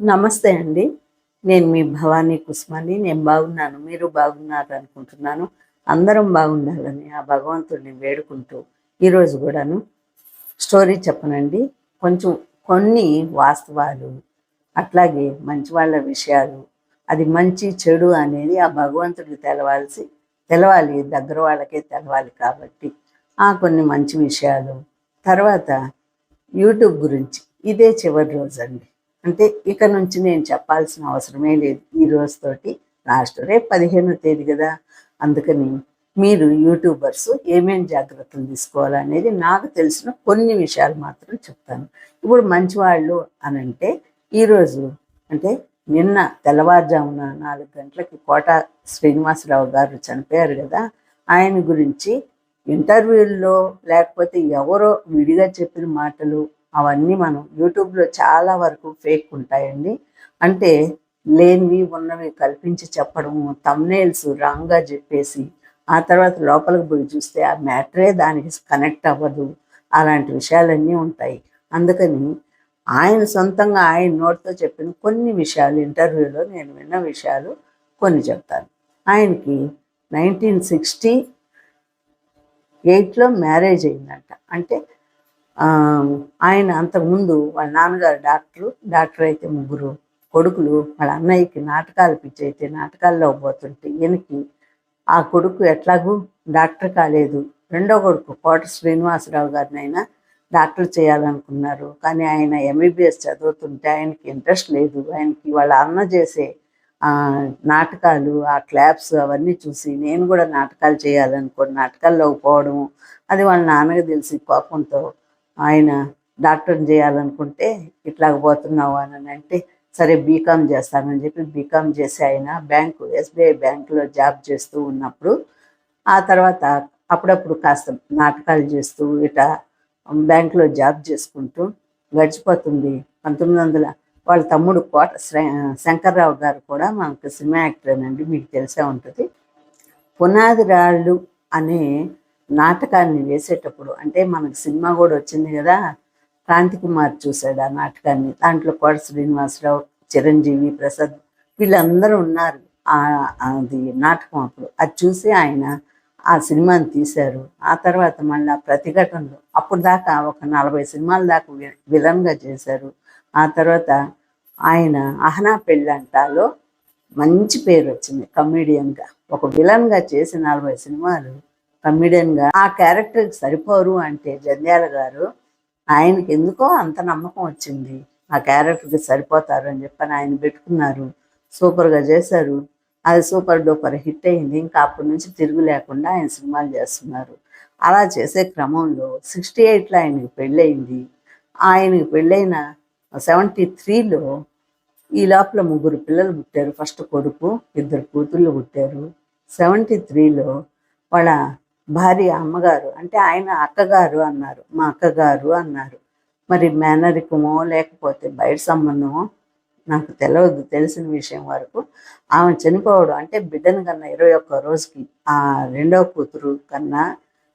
నమస్తే అండి. నేను మీ భవానీ కుస్మాని. నేను బాగున్నాను. మీరు బాగున్నారు అనుకుంటున్నాను. అందరం బాగుండాలని ఆ భగవంతుడిని వేడుకుంటూ ఈరోజు కూడాను స్టోరీ చెప్పనండి. కొంచెం కొన్ని వాస్తవాలు అట్లాగే మంచి వాళ్ళ విషయాలు అది మంచి చెడు అనేది ఆ భగవంతుడికి తెలవాల్సి తెలవాలి. దగ్గర వాళ్ళకే తెలవాలి కాబట్టి ఆ కొన్ని మంచి విషయాలు. తర్వాత యూట్యూబ్ గురించి ఇదే చివరి రోజు అండి అంటే ఇక నుంచి నేను చెప్పాల్సిన అవసరమే లేదు. ఈ రోజుతోటి లాస్ట్ రేపు పదిహేనో తేదీ కదా. అందుకని మీరు యూట్యూబర్స్ ఏమేమి జాగ్రత్తలు తీసుకోవాలనేది నాకు తెలిసిన కొన్ని విషయాలు మాత్రం చెప్తాను. ఇప్పుడు మంచివాళ్ళు అని అంటే ఈరోజు అంటే నిన్న తెల్లవారుజామున నాలుగు గంటలకి కోట శ్రీనివాసరావు గారు చనిపోయారు కదా. ఆయన గురించి ఇంటర్వ్యూల్లో లేకపోతే ఎవరో విడిగా చెప్పిన మాటలు అవన్నీ మనం యూట్యూబ్లో చాలా వరకు ఫేక్ ఉంటాయండి అంటే లేనివి ఉన్నవి కల్పించి చెప్పడము తమ్నేల్స్ రాంగ్గా చెప్పేసి ఆ తర్వాత లోపలికి పోయి చూస్తే ఆ మ్యాటరే దానికి కనెక్ట్ అవ్వదు. అలాంటి విషయాలన్నీ ఉంటాయి. అందుకని ఆయన సొంతంగా ఆయన నోటితో చెప్పిన కొన్ని విషయాలు ఇంటర్వ్యూలో నేను విన్న విషయాలు కొన్ని చెప్తాను. ఆయనకి నైన్టీన్ సిక్స్టీ ఎయిట్లో మ్యారేజ్ అయిందంట. అంటే ఆయన అంతకుముందు వాళ్ళ నాన్నగారు డాక్టరు డాక్టర్ అయితే ముగ్గురు కొడుకులు వాళ్ళ అన్నయ్యకి నాటకాలు పిచ్చి అయితే నాటకాల్లో పోతుంటే ఈయనకి ఆ కొడుకు ఎట్లాగూ డాక్టర్ కాలేదు. రెండో కొడుకు కోట శ్రీనివాసరావు అయినా డాక్టర్ చేయాలనుకున్నారు. కానీ ఆయన ఎంబీబీఎస్ చదువుతుంటే ఆయనకి ఇంట్రెస్ట్ లేదు. ఆయనకి వాళ్ళ అన్న చేసే ఆ, నాటకాలు ఆ క్లాప్స్ అవన్నీ చూసి నేను కూడా నాటకాలు చేయాలనుకోని నాటకాల్లో పోవడం అది వాళ్ళ నాన్నకి తెలిసి కోపంతో ఆయన డాక్టర్ని చేయాలనుకుంటే ఇట్లాగ పోతున్నావు అని అంటే సరే బీకామ్ చేస్తానని చెప్పి బీకామ్ చేసి ఆయన బ్యాంకు ఎస్బీఐ బ్యాంకులో జాబ్ చేస్తూ ఉన్నప్పుడు ఆ తర్వాత అప్పుడప్పుడు కాస్త నాటకాలు చేస్తూ ఇట బ్యాంకులో జాబ్ చేసుకుంటూ గడిచిపోతుంది. పంతొమ్మిది వందల వాళ్ళ తమ్ముడు కోట శంకర్రావు గారు కూడా మనకు సినిమా యాక్టర్ అండి మీకు తెలిసే ఉంటుంది. పునాది రాళ్ళు అనే నాటకాన్ని వేసేటప్పుడు అంటే మనకు సినిమా కూడా వచ్చింది కదా క్రాంతి కుమార్ చూశాడు ఆ నాటకాన్ని. దాంట్లో కోట శ్రీనివాసరావు చిరంజీవి ప్రసాద్ వీళ్ళందరూ ఉన్నారు. ఆ అది నాటకం అప్పుడు. అది చూసి ఆయన ఆ సినిమాని తీశారు. ఆ తర్వాత మళ్ళీ ప్రతిఘటనలు. అప్పుడు దాకా ఒక నలభై సినిమాల దాకా విలన్గా చేశారు. ఆ తర్వాత ఆయన అహనా పెళ్ళంటాలో మంచి పేరు వచ్చింది కమీడియన్గా ఒక విలన్గా చేసి నలభై సినిమాలు కమీడియన్గా ఆ క్యారెక్టర్కి సరిపోరు అంటే జంధ్యాల గారు ఆయనకి ఎందుకో అంత నమ్మకం వచ్చింది. ఆ క్యారెక్టర్కి సరిపోతారు అని చెప్పని ఆయన పెట్టుకున్నారు. సూపర్గా చేశారు. అది సూపర్ డూపర్ హిట్ అయింది. ఇంకా అప్పటి నుంచి తిరుగు లేకుండా ఆయన సినిమాలు చేస్తున్నారు. అలా చేసే క్రమంలో సిక్స్టీ ఎయిట్లో ఆయనకి పెళ్ళయింది. ఆయనకి పెళ్ళైన సెవెంటీ త్రీలో ఈ లోపల ముగ్గురు పిల్లలు పుట్టారు. ఫస్ట్ కొడుకు ఇద్దరు కూతుళ్ళు పుట్టారు. సెవెంటీ త్రీలో వాళ్ళ భార్య అమ్మగారు అంటే ఆయన అక్కగారు అన్నారు మా అక్కగారు అన్నారు. మరి మేనరికమో లేకపోతే బయట సంబంధమో నాకు తెలియదు తెలిసిన విషయం వరకు ఆమె చనిపోవడం అంటే బిడ్డను కన్నా ఇరవై ఒక్క రోజుకి ఆ రెండవ కూతురు కన్నా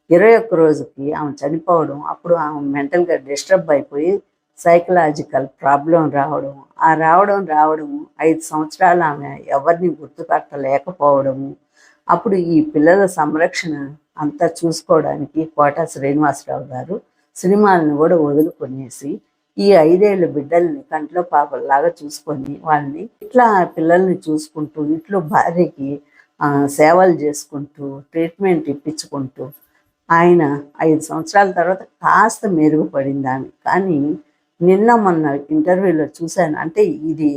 ఇరవై ఒక్క రోజుకి ఆమె చనిపోవడం అప్పుడు ఆమె మెంటల్గా డిస్టర్బ్ అయిపోయి సైకలాజికల్ ప్రాబ్లం రావడం ఆ రావడం రావడం ఐదు సంవత్సరాలు ఆమె ఎవరిని గుర్తుపట్టలేకపోవడము అప్పుడు ఈ పిల్లల సంరక్షణ అంతా చూసుకోవడానికి కోట శ్రీనివాసరావు గారు సినిమాలను కూడా వదులుకొనేసి ఈ ఐదేళ్ళు బిడ్డల్ని కంట్లో పాపల్లాగా చూసుకొని వాళ్ళని ఇట్లా పిల్లల్ని చూసుకుంటూ ఇంట్లో భార్యకి సేవలు చేసుకుంటూ ట్రీట్మెంట్ ఇప్పించుకుంటూ ఆయన ఐదు సంవత్సరాల తర్వాత కాస్త మెరుగుపడింది ఆమె కానీ నిన్న మొన్న ఇంటర్వ్యూలో చూశాను. అంటే ఇది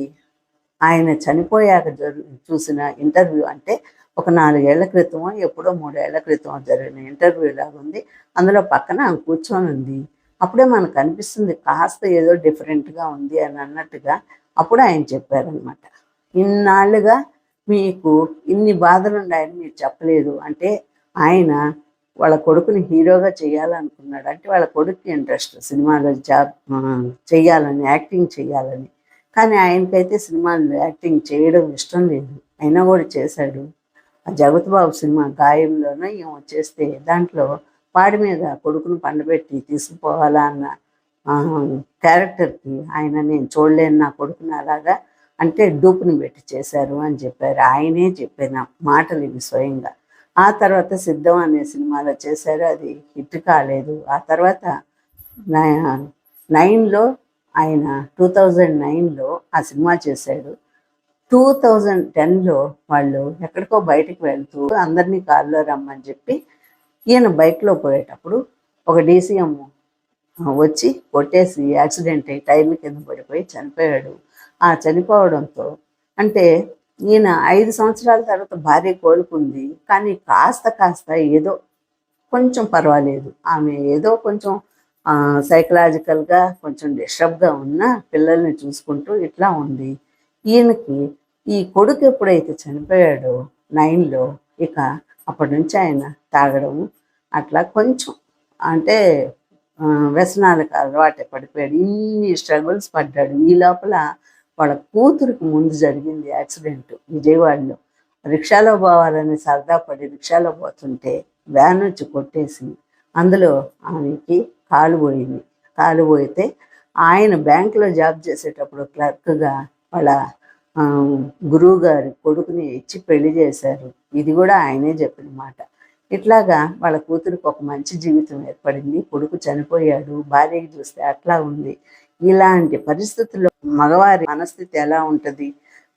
ఆయన చనిపోయాక జరు చూసిన ఇంటర్వ్యూ అంటే ఒక నాలుగేళ్ళ క్రితమో ఎప్పుడో మూడేళ్ళ క్రితమో జరిగిన ఇంటర్వ్యూ లాగా ఉంది అందులో పక్కన ఆమె కూర్చొని ఉంది అప్పుడే మనకు అనిపిస్తుంది కాస్త ఏదో డిఫరెంట్గా ఉంది అని అన్నట్టుగా అప్పుడు ఆయన చెప్పారనమాట ఇన్నాళ్ళుగా మీకు ఇన్ని బాధలు ఉన్నాయని మీరు చెప్పలేదు అంటే ఆయన వాళ్ళ కొడుకుని హీరోగా చేయాలనుకున్నాడు. అంటే వాళ్ళ కొడుకు ఇంట్రెస్ట్ సినిమాలో జాబ్ చేయాలని యాక్టింగ్ చేయాలని. కానీ ఆయనకైతే సినిమాలు యాక్టింగ్ చేయడం ఇష్టం లేదు. అయినా కూడా చేశాడు. ఆ సినిమా గాయంలోనే ఏమో చేస్తే దాంట్లో పాడి మీద కొడుకును పండబెట్టి తీసుకుపోవాలా అన్న క్యారెక్టర్కి ఆయన నేను చూడలేను నా కొడుకుని అలాగా అంటే డూపుని పెట్టి చేశారు అని చెప్పారు. ఆయనే చెప్పిన మాటలు ఇవి స్వయంగా. ఆ తర్వాత సిద్ధం అనే సినిమాలో చేశారు. అది హిట్ కాలేదు. ఆ తర్వాత నైన్లో ఆయన టూ థౌజండ్ నైన్లో ఆ సినిమా చేశాడు. టూ థౌజండ్ టెన్లో వాళ్ళు ఎక్కడికో బయటకు వెళ్తూ అందరినీ కారులో రమ్మని చెప్పి ఈయన బైక్లో పోయేటప్పుడు ఒక డీసీఎం వచ్చి కొట్టేసి యాక్సిడెంట్ అయ్యి టైర్ల కింద పడిపోయి చనిపోయాడు. ఆ చనిపోవడంతో అంటే ఈయన ఐదు సంవత్సరాల తర్వాత భార్య కోలుకుంది. కానీ కాస్త కాస్త ఏదో కొంచెం పర్వాలేదు. ఆమె ఏదో కొంచెం సైకలాజికల్గా కొంచెం డిస్టర్బ్గా ఉన్న పిల్లల్ని చూసుకుంటూ ఇట్లా ఉంది. ఈయనకి ఈ కొడుకు ఎప్పుడైతే చనిపోయాడో నైన్లో ఇక అప్పటి నుంచి ఆయన తాగడము అట్లా కొంచెం అంటే వ్యసనాలకు అలవాటు పడిపోయాడు. ఇన్ని స్ట్రగుల్స్ పడ్డాడు. ఈ లోపల వాళ్ళ కూతురికి ముందు జరిగింది యాక్సిడెంట్ విజయవాడలో. రిక్షాలో పోవాలని సరదా పడి రిక్షాలో పోతుంటే వ్యాన్ వచ్చి కొట్టేసి అందులో ఆమెకి కాలు పోయింది. కాలు పోయితే ఆయన బ్యాంకులో జాబ్ చేసేటప్పుడు క్లర్క్గా వాళ్ళ ఆ, గురువు గారి కొడుకుని ఇచ్చి పెళ్ళి చేశారు. ఇది కూడా ఆయనే చెప్పిన మాట. ఇట్లాగా వాళ్ళ కూతురికి ఒక మంచి జీవితం ఏర్పడింది. కొడుకు చనిపోయాడు. భార్యకి చూస్తే అట్లా ఉంది. ఇలాంటి పరిస్థితుల్లో మగవారి మనస్థితి ఎలా ఉంటుంది?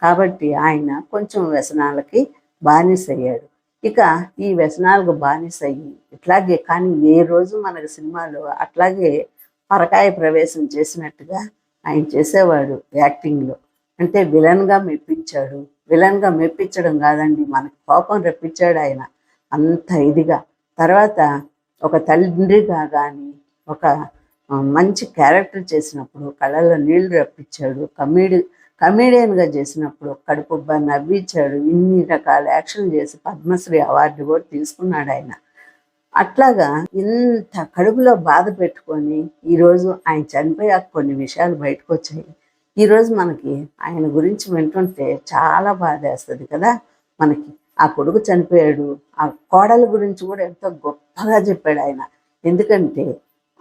కాబట్టి ఆయన కొంచెం వ్యసనాలకి బానిసయ్యాడు. ఇక ఈ వ్యసనాలకు బానిసయ్యి. ఇట్లాగే కానీ ఏ రోజు మనకు సినిమాలో అట్లాగే పరకాయ ప్రవేశం చేసినట్టుగా ఆయన చేసేవాడు యాక్టింగ్లో. అంటే విలన్గా మెప్పించాడు. విలన్గా మెప్పించడం కాదండి. మనకు కోపం రప్పించాడు ఆయన. అంత ఇదిగా. తర్వాత ఒక తండ్రిగా కానీ ఒక మంచి క్యారెక్టర్ చేసినప్పుడు కళ్ళల్లో నీళ్ళు రప్పించాడు. కమీడి కమీడియన్గా చేసినప్పుడు కడుపుబ్బ నవ్వించాడు. ఇన్ని రకాల యాక్షన్ చేసి పద్మశ్రీ అవార్డు కూడా తీసుకున్నాడు ఆయన. అట్లాగా ఇంత కడుపులో బాధ పెట్టుకొని ఈరోజు ఆయన చనిపోయాక కొన్ని విషయాలు బయటకు వచ్చాయి ఈరోజు మనకి ఆయన గురించి వింటుంటే చాలా బాధేస్తుంది కదా మనకి. ఆ కొడుకు చనిపోయాడు ఆ కోడల గురించి కూడా ఎంతో గొప్పగా చెప్పాడు ఆయన. ఎందుకంటే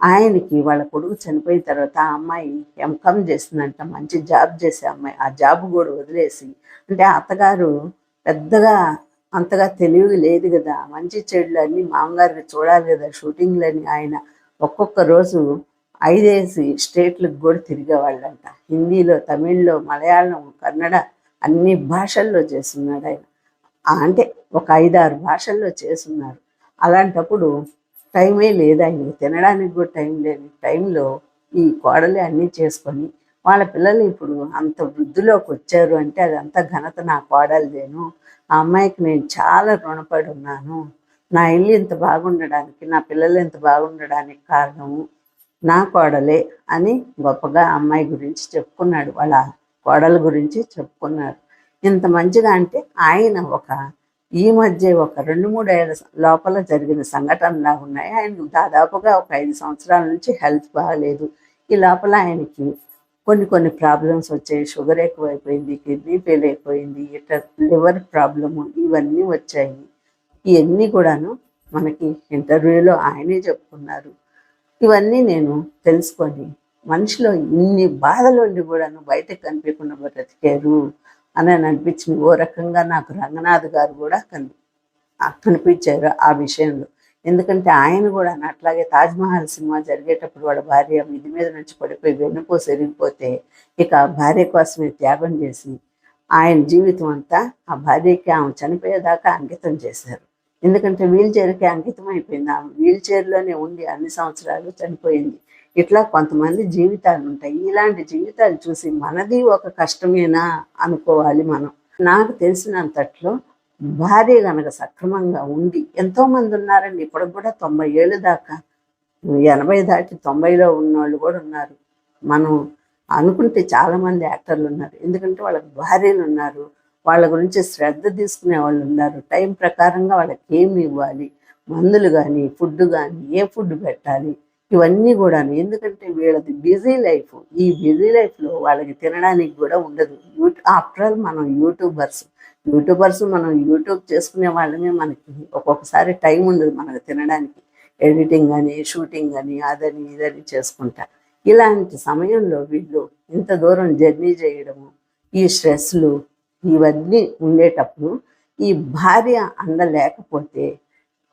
ఆయనకి వాళ్ళ కొడుకు చనిపోయిన తర్వాత ఆ అమ్మాయి ఎంకమ్ చేస్తుందంట మంచి జాబ్ చేసే అమ్మాయి. ఆ జాబ్ కూడా వదిలేసి అంటే అత్తగారు పెద్దగా అంతగా తెలివి లేదు కదా. మంచి చెడులు అన్నీ మామగారికి చూడాలి కదా షూటింగ్లని ఆయన ఒక్కొక్క రోజు ఐదేసి స్టేట్లకు కూడా తిరిగేవాళ్ళంట. హిందీలో తమిళ్ళో మలయాళం కన్నడ అన్ని భాషల్లో చేస్తున్నాడు ఆయన. అంటే ఒక ఐదారు భాషల్లో చేస్తున్నారు. అలాంటప్పుడు టైమే లేదు ఆయనకి తినడానికి కూడా టైం లేని టైంలో ఈ కోడలే అన్నీ చేసుకొని వాళ్ళ పిల్లలు ఇప్పుడు అంత వృద్ధిలోకి వచ్చారు అంటే అదంతా ఘనత నా కోడలిదేను. ఆ అమ్మాయికి నేను చాలా రుణపడి ఉన్నాను. నా ఇల్లు ఇంత బాగుండడానికి నా పిల్లలు ఇంత బాగుండడానికి కారణము నా కోడలే అని గొప్పగా అమ్మాయి గురించి చెప్పుకున్నాడు. వాళ్ళ కోడల గురించి చెప్పుకున్నారు. ఇంత మంచిగా అంటే ఆయన ఒక ఈ మధ్య ఒక రెండు మూడేళ్ళ లోపల జరిగిన సంఘటనలా ఉన్నాయి. ఆయన దాదాపుగా ఒక ఐదు సంవత్సరాల నుంచి హెల్త్ బాగాలేదు. ఈ లోపల ఆయనకి కొన్ని కొన్ని ప్రాబ్లమ్స్ వచ్చాయి. షుగర్ ఎక్కువైపోయింది కిడ్నీ ఫెయిల్ అయిపోయింది ఇట్లా లివర్ ప్రాబ్లము ఇవన్నీ వచ్చాయి. ఇవన్నీ కూడాను మనకి ఇంటర్వ్యూలో ఆయనే చెప్పుకున్నారు. ఇవన్నీ నేను తెలుసుకొని మనిషిలో ఇన్ని బాధలు ఉండి కూడాను బయటకు కనిపించకుండా బ్రతికారు అని అనిపించింది. ఓ రకంగా నాకు రంగనాథ్ గారు కూడా కని కనిపించారు ఆ విషయంలో. ఎందుకంటే ఆయన కూడా అట్లాగే తాజ్మహల్ సినిమా జరిగేటప్పుడు వాళ్ళ భార్య ఇది మీద నుంచి పడిపోయి వెన్నుపోసి ఎరిగిపోతే ఇక ఆ భార్య కోసమే త్యాగం చేసి ఆయన జీవితం అంతా ఆ భార్యకి ఆమె చనిపోయేదాకా అంకితం చేశారు. ఎందుకంటే వీల్ చైర్కి అంకితం అయిపోయింది. ఆమె వీల్ చైర్లోనే ఉండి అన్ని సంవత్సరాలు చనిపోయింది. ఇట్లా కొంతమంది జీవితాలు ఉంటాయి. ఇలాంటి జీవితాలు చూసి మనది ఒక కష్టమేనా అనుకోవాలి మనం. నాకు తెలిసినంతట్లో భార్య గనక సక్రమంగా ఉండి ఎంతో మంది ఉన్నారండి. ఇప్పటికి కూడా తొంభై ఏళ్ళు దాకా. ఎనభై దాటి తొంభైలో ఉన్నవాళ్ళు కూడా ఉన్నారు. మనం అనుకుంటే చాలా మంది యాక్టర్లు ఉన్నారు. ఎందుకంటే వాళ్ళకి భార్యలు ఉన్నారు. వాళ్ళ గురించి శ్రద్ధ తీసుకునే వాళ్ళు ఉన్నారు. టైం ప్రకారంగా వాళ్ళకి ఏమి ఇవ్వాలి? మందులు కానీ ఫుడ్ కానీ ఏ ఫుడ్ పెట్టాలి? ఇవన్నీ కూడా ఎందుకంటే వీళ్ళది బిజీ లైఫ్. ఈ బిజీ లైఫ్లో వాళ్ళకి తినడానికి కూడా ఉండదు. ఆఫ్టర్ ఆల్ మనం యూట్యూబర్స్. యూట్యూబర్స్ మనం యూట్యూబ్ చేసుకునే వాళ్ళమే మనకి. ఒక్కొక్కసారి టైం ఉండదు మనకు తినడానికి. ఎడిటింగ్ అని షూటింగ్ అని అదని ఇదని చేసుకుంటా. ఇలాంటి సమయంలో వీళ్ళు ఇంత దూరం జర్నీ చేయడము ఈ స్ట్రెస్లు ఇవన్నీ ఉండేటప్పుడు ఈ భార్య అంద లేకపోతే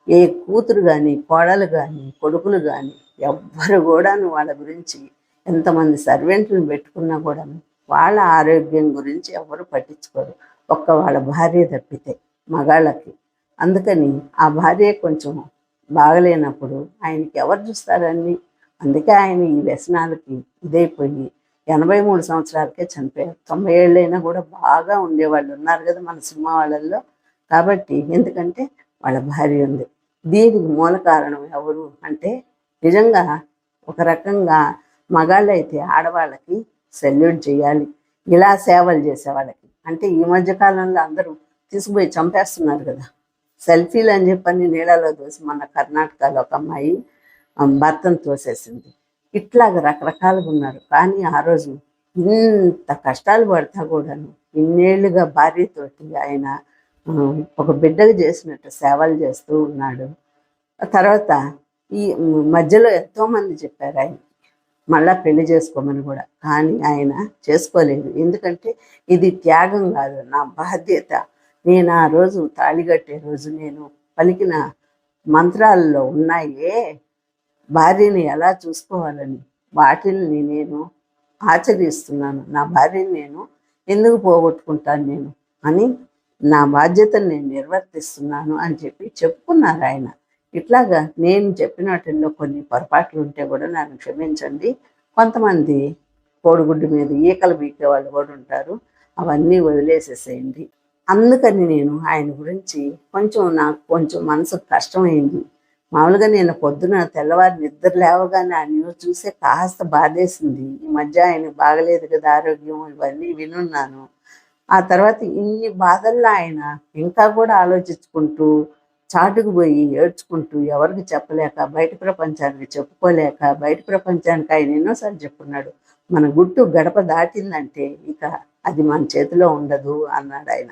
ఏ కూతురు కానీ కోడలు కానీ కొడుకులు కానీ ఎవ్వరు కూడాను వాళ్ళ గురించి ఎంతమంది సర్వెంట్లను పెట్టుకున్నా కూడాను వాళ్ళ ఆరోగ్యం గురించి ఎవరు పట్టించుకోరు. ఒక్క వాళ్ళ భార్య తప్పితే మగాళ్ళకి. అందుకని ఆ భార్య కొంచెం బాగలేనప్పుడు ఆయనకి ఎవరు చూస్తారని అందుకే ఆయన ఈ వ్యసనాలకి ఇదైపోయి ఎనభై మూడు సంవత్సరాలకే చనిపోయారు. తొంభై ఏళ్ళైనా కూడా బాగా ఉండేవాళ్ళు ఉన్నారు కదా మన సినిమా వాళ్ళల్లో. కాబట్టి ఎందుకంటే వాళ్ళ భార్య ఉంది. దీనికి మూల కారణం ఎవరు అంటే నిజంగా ఒక రకంగా మగాళ్ళు అయితే ఆడవాళ్ళకి సెల్యూట్ చేయాలి. ఇలా సేవలు చేసే వాళ్ళకి. అంటే ఈ మధ్య కాలంలో అందరూ తీసుకుపోయి చంపేస్తున్నారు కదా. సెల్ఫీలు అని చెప్పని నీళ్ళలో దోసి మన కర్ణాటకలో ఒక అమ్మాయి భర్తను తోసేసింది. ఇట్లాగ రకరకాలుగా ఉన్నారు. కానీ ఆ రోజు ఇంత కష్టాలు పడతా కూడాను ఇన్నేళ్ళుగా భార్యతోటి ఆయన ఒక బిడ్డకు చేసినట్టు సేవలు చేస్తూ ఉన్నాడు. ఆ తర్వాత ఈ మధ్యలో ఎంతోమంది చెప్పారు ఆయన మళ్ళా పెళ్ళి చేసుకోమని కూడా. కానీ ఆయన చేసుకోలేదు. ఎందుకంటే ఇది త్యాగం కాదు నా బాధ్యత. నేను ఆ రోజు తాళిగట్టే రోజు నేను పలికిన మంత్రాల్లో ఉన్నాయే. భార్యని ఎలా చూసుకోవాలని వాటిని నేను ఆచరిస్తున్నాను. నా భార్యని నేను ఎందుకు పోగొట్టుకుంటాను నేను అని నా బాధ్యతను నేను నిర్వర్తిస్తున్నాను అని చెప్పి చెప్పుకున్నారు ఆయన. ఇట్లాగా నేను చెప్పిన వాటిల్లో కొన్ని పొరపాట్లు ఉంటే కూడా నన్ను క్షమించండి. కొంతమంది కోడిగుడ్డు మీద ఈకలు బీకే వాళ్ళు కూడా ఉంటారు. అవన్నీ వదిలేసేసేయండి. అందుకని నేను ఆయన గురించి కొంచెం నాకు కొంచెం మనసుకు కష్టమైంది. మామూలుగా నేను పొద్దున తెల్లవారి నిద్ర లేవగానే ఆ న్యూస్ చూసే కాస్త బాధేసింది. ఈ మధ్య ఆయన బాగలేదు కదా ఆరోగ్యం ఇవన్నీ వినున్నాను. ఆ తర్వాత ఇన్ని బాధల్లో ఆయన ఇంకా కూడా ఆలోచించుకుంటూ చాటుకు పోయి ఏడ్చుకుంటూ ఎవరికి చెప్పలేక బయట ప్రపంచానికి చెప్పుకోలేక బయట ప్రపంచానికి ఆయన ఎన్నోసార్లు చెప్పుకున్నాడు మన గుట్టు గడప దాటిందంటే ఇక అది మన చేతిలో ఉండదు అన్నాడు ఆయన.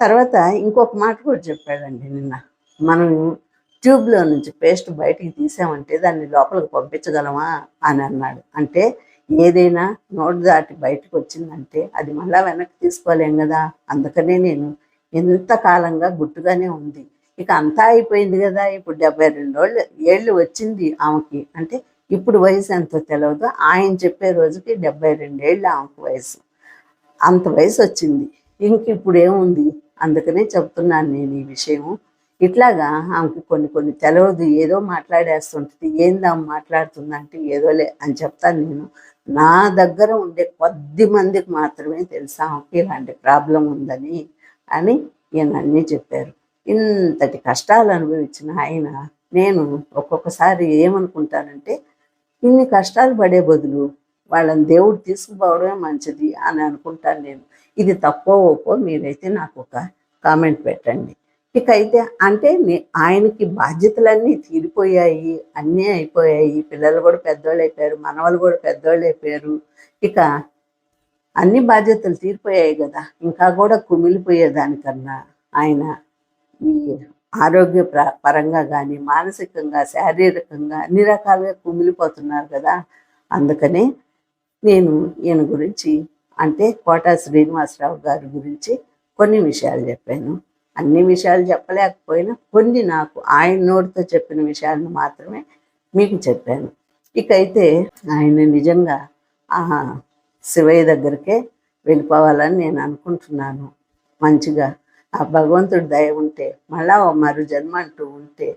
తర్వాత ఇంకొక మాట కూడా చెప్పాడండి నిన్న. మనం ట్యూబ్లో నుంచి పేస్ట్ బయటికి తీసామంటే దాన్ని లోపలికి పంపించగలమా అని అన్నాడు. అంటే ఏదైనా నోటు దాటి బయటకు వచ్చిందంటే అది మళ్ళా వెనక్కి తీసుకోలేం కదా. అందుకనే నేను ఎంతకాలంగా గుట్టుగానే ఉంది. ఇక అంతా అయిపోయింది కదా. ఇప్పుడు డెబ్బై రెండు ఏళ్ళు ఏళ్ళు వచ్చింది ఆమెకి. అంటే ఇప్పుడు వయసు ఎంతో తెలియదు ఆయన చెప్పే రోజుకి డెబ్బై రెండేళ్ళు ఆమెకు వయసు. అంత వయసు వచ్చింది. ఇంక ఇప్పుడు ఏముంది? అందుకనే చెప్తున్నాను నేను ఈ విషయం ఇట్లాగా ఆమెకు కొన్ని కొన్ని తెలవదు ఏదో మాట్లాడేస్తుంటుంది ఏంది ఆమె మాట్లాడుతుందంటే ఏదోలే అని చెప్తాను నేను. నా దగ్గర ఉండే కొద్ది మందికి మాత్రమే తెలుసా ఆమెకి ఇలాంటి ప్రాబ్లం ఉందని అని ఈయన చెప్పారు. ఇంతటి కష్టాలు అనుభవించిన ఆయన నేను ఒక్కొక్కసారి ఏమనుకుంటానంటే ఇన్ని కష్టాలు పడే బదులు వాళ్ళని దేవుడు తీసుకుపోవడమే మంచిది అని అనుకుంటాను నేను. ఇది తక్కువ ఒప్పో మీరైతే నాకు ఒక కామెంట్ పెట్టండి. ఇక అయితే అంటే ఆయనకి బాధ్యతలన్నీ తీరిపోయాయి అన్నీ అయిపోయాయి. పిల్లలు కూడా పెద్దోళ్ళు అయిపోయారు మనవాళ్ళు కూడా పెద్దవాళ్ళు అయిపోయారు. ఇక అన్ని బాధ్యతలు తీరిపోయాయి కదా. ఇంకా కూడా కుమిలిపోయేదానికన్నా ఆయన ఈ ఆరోగ్య పరంగా కానీ మానసికంగా శారీరకంగా అన్ని రకాలుగా కుమిలిపోతున్నారు కదా. అందుకనే నేను ఈయన గురించి అంటే కోటా శ్రీనివాసరావు గారి గురించి కొన్ని విషయాలు చెప్పాను. అన్ని విషయాలు చెప్పలేకపోయినా కొన్ని నాకు ఆయన నోటితో చెప్పిన విషయాలను మాత్రమే మీకు చెప్పాను. ఇకైతే ఆయన నిజంగా ఆ శివయ్య దగ్గరికే వెళ్ళిపోవాలని నేను అనుకుంటున్నాను. మంచిగా ఆ భగవంతుడి దయ ఉంటే మళ్ళా మరు జన్మ అంటూ ఉంటే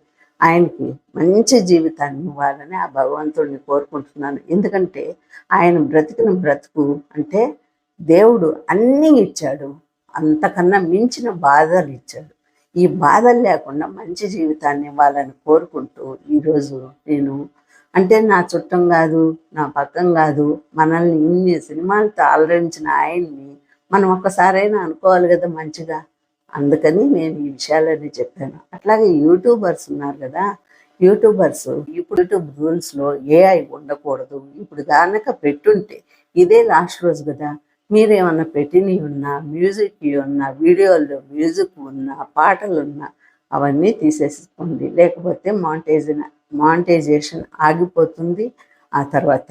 ఆయనకి మంచి జీవితాన్ని ఇవ్వాలని ఆ భగవంతుడిని కోరుకుంటున్నాను. ఎందుకంటే ఆయన బ్రతికిన బ్రతుకు అంటే దేవుడు అన్నీ ఇచ్చాడు. అంతకన్నా మించిన బాధలు ఇచ్చాడు. ఈ బాధలు లేకుండా మంచి జీవితాన్ని ఇవ్వాలని కోరుకుంటూ ఈరోజు నేను అంటే నా చుట్టం కాదు నా పక్కం కాదు మనల్ని ఇన్ని సినిమాలతో ఆలరించిన ఆయన్ని మనం ఒక్కసారైనా అనుకోవాలి కదా మంచిగా. అందుకని నేను ఈ విషయాలన్నీ చెప్పాను. అట్లాగే యూట్యూబర్స్ ఉన్నారు కదా యూట్యూబర్స్ ఇప్పుడు యూట్యూబ్ రూల్స్లో ఏఐ ఉండకూడదు. ఇప్పుడు దానక పెట్టుంటే ఇదే లాస్ట్ రోజు కదా. మీరేమన్నా పెట్టినవి ఉన్నా మ్యూజిక్ ఉన్నా వీడియోల్లో మ్యూజిక్ ఉన్నా పాటలు ఉన్నా అవన్నీ తీసేసుకోండి. లేకపోతే మాంటేజ్ మాంటైజేషన్ ఆగిపోతుంది. ఆ తర్వాత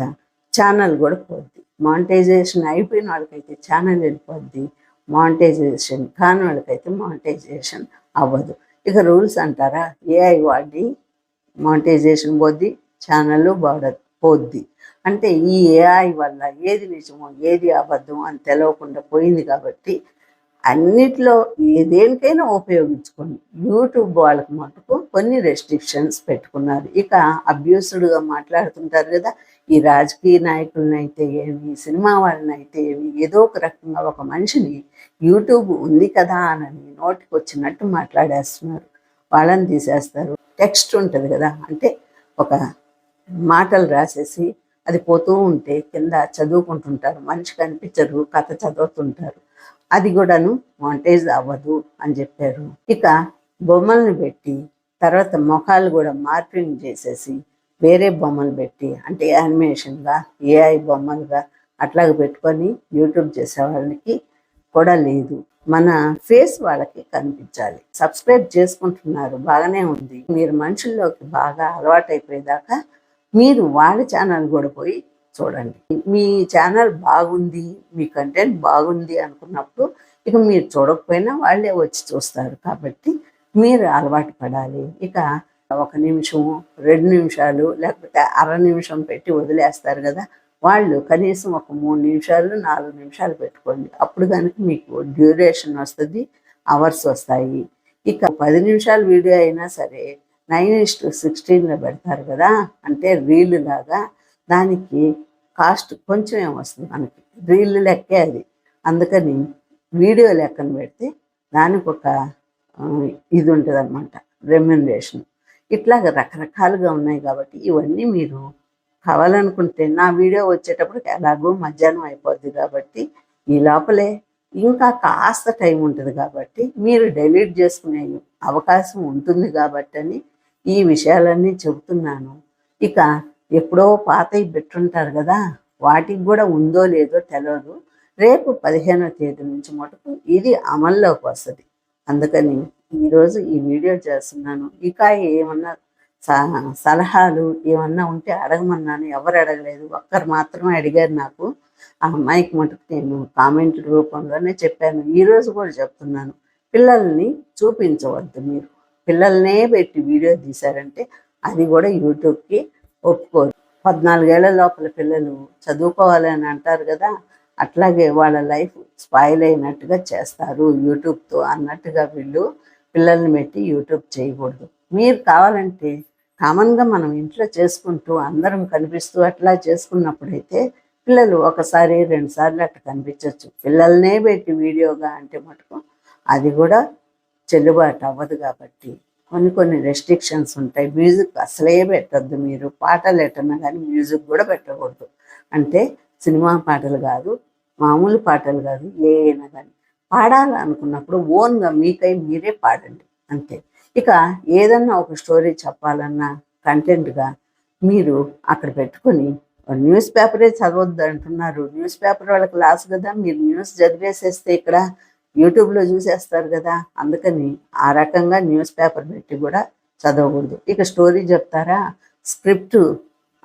ఛానల్ కూడా పోద్ది. మాంటైజేషన్ అయిపోయిన వాళ్ళకైతే ఛానల్ వెళ్ళిపోద్ది. మాంటైజేషన్ కాని వాళ్ళకైతే మాంటైజేషన్ అవ్వదు. ఇక రూల్స్ అంటారా? ఏఐ వాడి మాంటైజేషన్ పోద్ది ఛానల్ బాడ పోద్ది. అంటే ఈ ఏఐ వల్ల ఏది నిజమో ఏది అబద్ధం అని తెలవకుండా పోయింది కాబట్టి అన్నిట్లో ఏదేనికైనా ఉపయోగించుకోండి. యూట్యూబ్ వాళ్ళకి మటుకు కొన్ని రెస్ట్రిక్షన్స్ పెట్టుకున్నారు. ఇక అబ్యూస్డ్గా మాట్లాడుతుంటారు కదా ఈ రాజకీయ నాయకులనైతే అయితే ఏమి సినిమా వాళ్ళని అయితే ఏమి ఏదో ఒక రకంగా ఒక మనిషిని యూట్యూబ్ ఉంది కదా అని నోటికి వచ్చినట్టు మాట్లాడేస్తున్నారు. వాళ్ళని తీసేస్తారు. టెక్స్ట్ ఉంటుంది కదా అంటే ఒక మాటలు రాసేసి అది పోతూ ఉంటే కింద చదువుకుంటుంటారు మనిషి కనిపించరు కథ చదువుతుంటారు. అది కూడాను మాంటేజ్ అవ్వదు అని చెప్పారు. ఇక బొమ్మల్ని పెట్టి తర్వాత ముఖాలు కూడా మార్పింగ్ చేసేసి వేరే బొమ్మలు పెట్టి అంటే యానిమేషన్గా ఏఐ బొమ్మలుగా అట్లాగ పెట్టుకొని యూట్యూబ్ చేసే వాళ్ళకి కూడా లేదు. మన ఫేస్ వాళ్ళకి కనిపించాలి. సబ్స్క్రైబ్ చేసుకుంటున్నారు బాగానే ఉంది. మీరు మనుషుల్లోకి బాగా అలవాటైపోయేదాకా మీరు వాళ్ళ ఛానల్ కూడా పోయి చూడండి. మీ ఛానల్ బాగుంది మీ కంటెంట్ బాగుంది అనుకున్నప్పుడు ఇక మీరు చూడకపోయినా వాళ్ళే వచ్చి చూస్తారు. కాబట్టి మీరు అలవాటు పడాలి. ఇక ఒక నిమిషము రెండు నిమిషాలు లేకపోతే అర నిమిషం పెట్టి వదిలేస్తారు కదా. వాళ్ళు కనీసం ఒక మూడు నిమిషాలు నాలుగు నిమిషాలు పెట్టుకోండి. అప్పుడు కనుక మీకు డ్యూరేషన్ వస్తుంది అవర్స్ వస్తాయి. ఇక పది నిమిషాల వీడియో అయినా సరే నైన్ ఇస్టు సిక్స్టీన్లో పెడతారు కదా అంటే రీలు లాగా దానికి కాస్ట్ కొంచెం వస్తుంది మనకి? రీల్ లెక్కే అది. అందుకని వీడియో లెక్కన పెడితే దానికి ఒక ఇది ఉంటుంది అనమాట రెమ్యునరేషన్. ఇట్లాగ రకరకాలుగా ఉన్నాయి కాబట్టి ఇవన్నీ మీరు కావాలనుకుంటే నా వీడియో వచ్చేటప్పటికి ఎలాగో మధ్యాహ్నం అయిపోద్ది కాబట్టి ఈ లోపలే. ఇంకా కాస్త టైం ఉంటుంది కాబట్టి మీరు డెలీట్ చేసుకునే అవకాశం ఉంటుంది కాబట్టి అని ఈ విషయాలన్నీ చెబుతున్నాను. ఇక ఎప్పుడో పాతవి పెట్టుంటారు కదా వాటికి కూడా ఉందో లేదో తెలియదు రేపు పదిహేనో తేదీ నుంచి మటుకు ఇది అమల్లోకి వస్తుంది. అందుకని ఈరోజు ఈ వీడియో చేస్తున్నాను. ఇక ఏమన్నా స- సలహాలు ఏమన్నా ఉంటే అడగమన్నాను. ఎవరు అడగలేదు. ఒక్కరు మాత్రమే అడిగారు నాకు. ఆ అమ్మాయికి మటుకు నేను కామెంట్ రూపంలోనే చెప్పాను. ఈరోజు కూడా చెప్తున్నాను. పిల్లల్ని చూపించవద్దు మీరు. పిల్లల్నే పెట్టి వీడియో తీశారంటే అది కూడా యూట్యూబ్కి ఒప్పుకోరు. పద్నాలుగేళ్ళ లోపల పిల్లలు చదువుకోవాలని అంటారు కదా అట్లాగే వాళ్ళ లైఫ్ స్పాయిల్ అయినట్టుగా చేస్తారు యూట్యూబ్తో అన్నట్టుగా వీళ్ళు పిల్లల్ని పెట్టి యూట్యూబ్ చేయకూడదు. మీరు కావాలంటే కామన్గా మనం ఇంట్లో చేసుకుంటూ అందరం కనిపిస్తూ అట్లా చేసుకున్నప్పుడైతే పిల్లలు ఒకసారి రెండుసార్లు అట్లా కనిపించవచ్చు పిల్లల్నే పెట్టి వీడియోగా అంటే మటుకు అది కూడా చెల్లుబాటు అవ్వదు కాబట్టి కొన్ని కొన్ని రెస్ట్రిక్షన్స్ ఉంటాయి. మ్యూజిక్ అసలే పెట్టద్దు మీరు. పాటలు ఎట్టన్నా కానీ మ్యూజిక్ కూడా పెట్టకూడదు. అంటే సినిమా పాటలు కాదు మామూలు పాటలు కాదు ఏ అయినా కానీ. పాడాలనుకున్నప్పుడు ఓన్గా మీకై మీరే పాడండి. అంతే. ఇక ఏదన్నా ఒక స్టోరీ చెప్పాలన్నా కంటెంట్గా మీరు అక్కడ పెట్టుకొని న్యూస్ పేపరే చదవద్దు అంటున్నారు న్యూస్ పేపర్ వాళ్ళకి లాస్ కదా. మీరు న్యూస్ చదివేసేస్తే ఇక్కడ యూట్యూబ్లో చూసేస్తారు కదా అందుకని ఆ రకంగా న్యూస్ పేపర్ పెట్టి కూడా చదవకూడదు. ఇక స్టోరీ చెప్తారా? స్క్రిప్ట్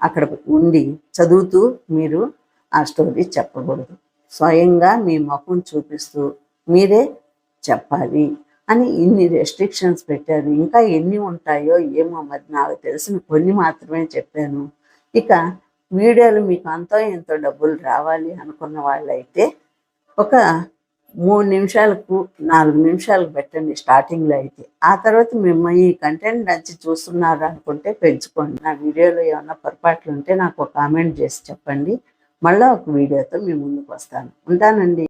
అక్కడ ఉండి చదువుతూ మీరు ఆ స్టోరీ చెప్పకూడదు. స్వయంగా మీ ముఖం చూపిస్తూ మీరే చెప్పాలి అని ఇన్ని రెస్ట్రిక్షన్స్ పెట్టారు. ఇంకా ఎన్ని ఉంటాయో ఏమో మరి నాకు తెలిసిన కొన్ని మాత్రమే చెప్పాను. ఇక వీడియోలు మీకు అంతో ఎంతో డబ్బులు రావాలి అనుకున్న వాళ్ళైతే ఒక మూడు నిమిషాలకు నాలుగు నిమిషాలకు పెట్టండి స్టార్టింగ్లో అయితే. ఆ తర్వాత మిమ్మల్ని ఈ కంటెంట్ నచ్చి చూస్తున్నారు అనుకుంటే పెంచుకోండి. నా వీడియోలో ఏమన్నా పొరపాట్లు ఉంటే నాకు ఒక కామెంట్ చేసి చెప్పండి. మళ్ళీ ఒక వీడియోతో మీ ముందుకు వస్తాను. ఉంటానండి.